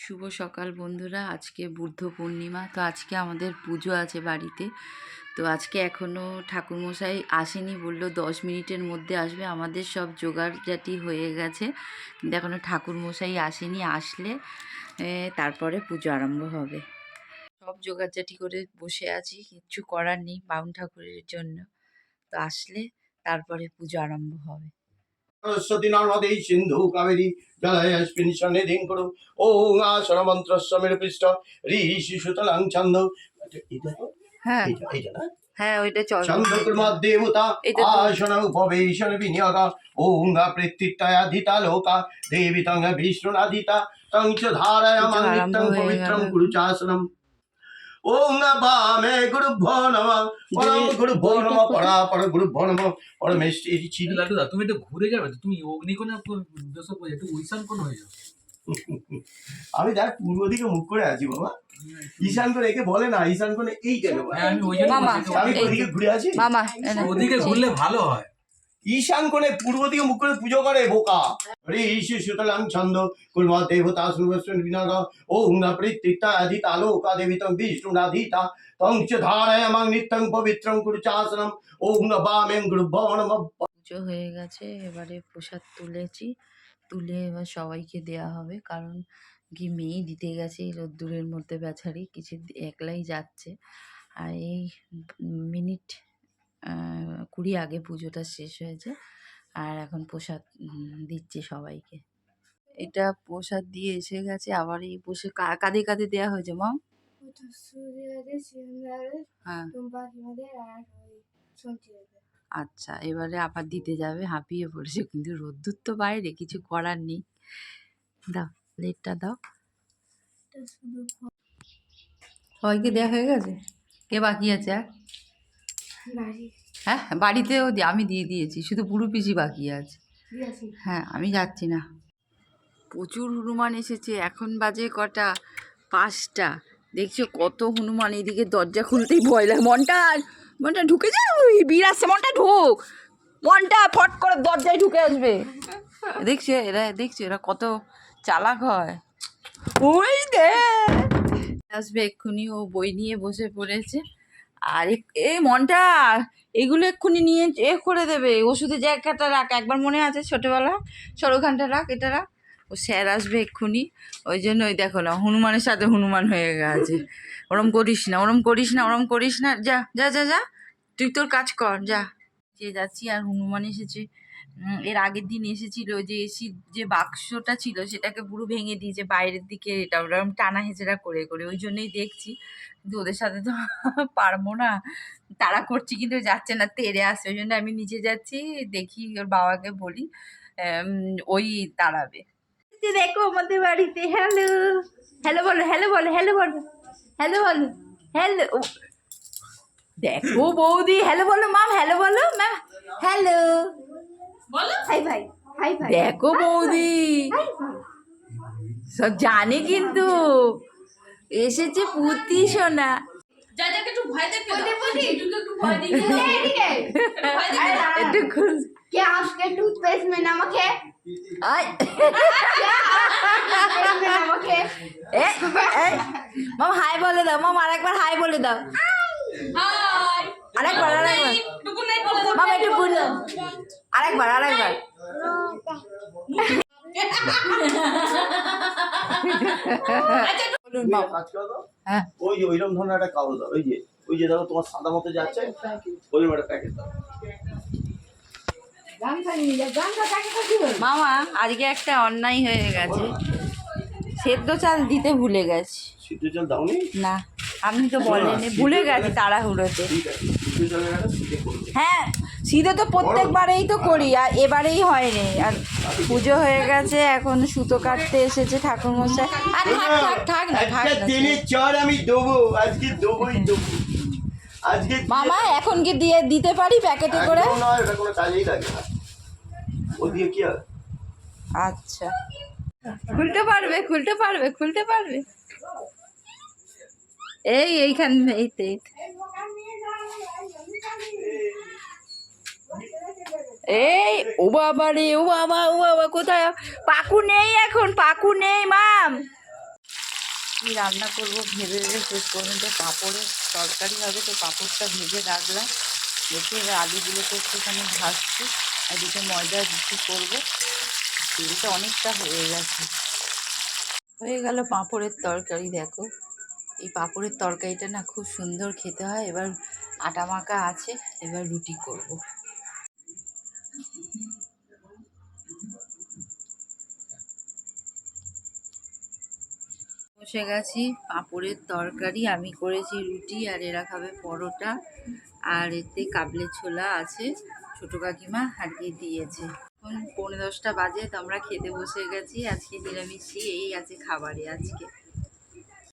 শুভ সকাল বন্ধুরা, আজকে বুদ্ধ পূর্ণিমা, তো আজকে আমাদের পুজো আছে বাড়িতে। তো আজকে এখনও ঠাকুরমশাই আসেনি, বলল দশ মিনিটের মধ্যে আসবে, আমাদের সব জোগাড় জোগাড়জাটি হয়ে গেছে। কিন্তু এখনও ঠাকুরমশাই আসেনি, আসলে তারপরে পুজো আরম্ভ হবে। সব জোগাড় জোগাড়জাটি করে বসে আছি, কিচ্ছু করার নেই বাউন ঠাকুরের জন্য। তো আসলে তারপরে পুজো আরম্ভ হবে। সরস্বতী নর্মদে সিন্ধু কাবেরী জলয়স্মিন সন্নিধিং করু ওং আসন মন্ত্র সমের পৃষ্ঠ ঋষি সুতলাং ছন্দ। এটা তো হ্যাঁ। না? হ্যাঁ ওইটা চল। ছন্দকুর্মাদ দেবতা তো- আসন উপবেশন বিনিয়োগ। ওং প্রত্যিত্তয়াধিতা লোকা দেবী তং বিষ্ণুনাধিতা। তং চ ধারয়ামাং পুজো নিত্যং তুমি ঘুরে যাবে তুমি অগ্নিকোণে একটু কোণ হয়ে যাও। আমি দেখ পূর্ব দিকে মুখ করে আছি বাবা। ঈশান করে একে বলে না ঈশান করে এই কেন আমি ওই জন্য আমি ওদিকে ঘুরে আছি। ওদিকে ঘুরলে ভালো হয়। ঈশান কোণে পূর্ব দিকে মুখ করে পুজো করে, বোকা। হরে ঈশু সুতলাং ছন্দ কুলমা দেবতা সুরবস্তুন বিনাগ, ওং না প্রীতিতা আদিতা লোকা দেবী তং বিষ্ণু নাধিতা তং চ ধারয়ামাং নিত্যং পবিত্রং কুরু চাসনম, ওং না বামেং গুরুভ্যো নমঃ পুজো হয়ে গেছে, এবারে প্রসাদ তুলেছি। তুলে এবার সবাইকে দেয়া হবে, কারণ কি মেয়েই দিতে গেছে এই রোদ্দুরের মধ্যে বেচারি, কিছু একলাই যাচ্ছে। আর এই মিনিট কুড়ি আগে পুজোটা শেষ হয়েছে। আর এখন প্রসাদ দিচ্ছে সবাইকে। এটা প্রসাদ দিয়ে এসে গেছে, আবার এই বসে কাঁধে কাঁধে দেওয়া হয়েছে মা হ্যাঁ। আচ্ছা এবারে আবার দিতে যাবে, হাঁপিয়ে পড়েছে, কিন্তু রোদ্দুর তো বাইরে, কিছু করার নেই। দাও, প্লেটটা দাও। সবাইকে দেওয়া হয়ে গেছে? কে বাকি আছে, আর? হ্যাঁ বাড়িতেও আমি দিয়ে দিয়েছি শুধু পুরো পিসি বাকি আছে। হ্যাঁ আমি যাচ্ছি না। প্রচুর হনুমান এসেছে এখন বাজে কটা? পাঁচটা। দেখছ কত হনুমান এদিকে দরজা খুলতেই ভয় লাগে। মনটা মনটা ঢুকে যায় ওই বিড় আসছে মনটা ঢুক। মনটা ফট করে দরজায় ঢুকে আসবে। দেখছ এরা দেখছ এরা কত চালাক হয়। ওই দে। আসবে এক্ষুনি ও বই নিয়ে বসে পড়েছে। আর এই মনটা, এগুলো এক্ষুনি নিয়ে এ করে দেবে। ওষুধের জায়গাটা রাখ, একবার মনে আছে ছোটোবেলা? সরোখানটা রাখ, এটা রাখ। ও স্যার আসবে এক্ষুনি। ওই জন্য ওই দেখো না, হনুমানের সাথে হনুমান হয়ে গেছে। ওরম করিস না, ওরম করিস না, ওরম করিস না। যা যা যা যা। তুই তোর কাজ কর, যা। যে যাচ্ছি আর হনুমান এসেছে। এর আগের দিন এসেছিল যে এসির যে বাক্সটা ছিল সেটাকে পুরো ভেঙে দিয়েছে বাইরের দিকে এটা ওরকম টানা হেঁচড়া করে করে ওই জন্যই দেখছি। কিন্তু ওদের সাথে তো পারব না তাড়া করছি কিন্তু যাচ্ছে না তেড়ে আসছে। ওই জন্য আমি নিচে যাচ্ছি, দেখি ওর বাবাকে বলি ওই তাড়াবে দেখো আমাদের বাড়িতে হ্যালো হ্যালো বলো হ্যালো বলো হ্যালো বলো হ্যালো বলো হ্যালো দেখো বৌদি হ্যালো বলো মাম হ্যালো বলো ম্যাম হ্যালো হাই ভাই হাই ভাই দেখো বৌদি হাই ভাই সব জানে কিন্তু এসেছে পুতি সোনা এদিকে একটু খুশ क्या आपके टूथपेस्ट में नमक है আয় क्या आपके टूथपेस्ट में नमक है এ, এ, মাম হাই বলে দাও মাম আরেকবার হাই বলে দাও আরেকবার আরেকবার। মাম একটু বলো আরেকবার আরেকবার। হ্যাঁ। ওই যে ওইরকম ধরনের একটা কাগজ দাও। ওই যে ওই যে দেখো তোমার সাদা মতো যাচ্ছে ওই একটা প্যাকেট দাও। মামা আজকে একটা অন্যায় হয়ে গেছে। সেদ্ধ চাল দিতে ভুলে গেছি। সিদ্ধ জল দাওনি? না। আপনি তো বলেনি ভুলে গেছি তাড়াহুড়োতে। সিদ্ধে করবে হ্যাঁ শীতে তো প্রত্যেকবারেই তো করি আর এবারেই হয়নি। আর পুজো হয়ে গেছে এখন সুতো কাটতে এসেছে ঠাকুরমশাই। আর থাক থাক থাক না থাক চর আমি দেবো আজকে দেবোই দেবো। আজকে মামা এখন কি দিয়ে দিতে পারি প্যাকেটে করে? নয় এটা কোনো কাজেই লাগে না। ও দিয়ে কি হবে? আচ্ছা। খুলতে পারবে খুলতে পারবে খুলতে পারবে। এই, এইখান এই তো, এই ও বাবা রে, ও বাবা ও বাবা, কোথায়? পাকু নেই এখন, পাকু নেই, মাম। কি রান্না করব ভেবে ভেবে শেষ পর্যন্ত পাঁপড়ের তরকারি হবে তো, পাঁপড়টা ভেজে রাখলাম। দেখে এবার আলুগুলোকে একটুখানি ভাজছি, আর এদিকে ময়দা রুটি করব। তেলটা অনেকটা হয়ে গেছে। হয়ে গেল পাঁপড়ের তরকারি, দেখো। এই পাঁপড়ের তরকারিটা না খুব সুন্দর খেতে হয়। এবার আটা মাখা আছে, এবার রুটি করব। বসে গেছি, পাঁপড়ের তরকারি, আমি করেছি রুটি আর এরা খাবে পরোটা। আর এতে কাবলে ছোলা আছে, ছোটো কাকিমা হারিয়ে দিয়েছে। এখন পৌনে দশটা বাজে, তো আমরা খেতে বসে গেছি, আজকে নিরামিষই, এই আছে খাবারে আজকে।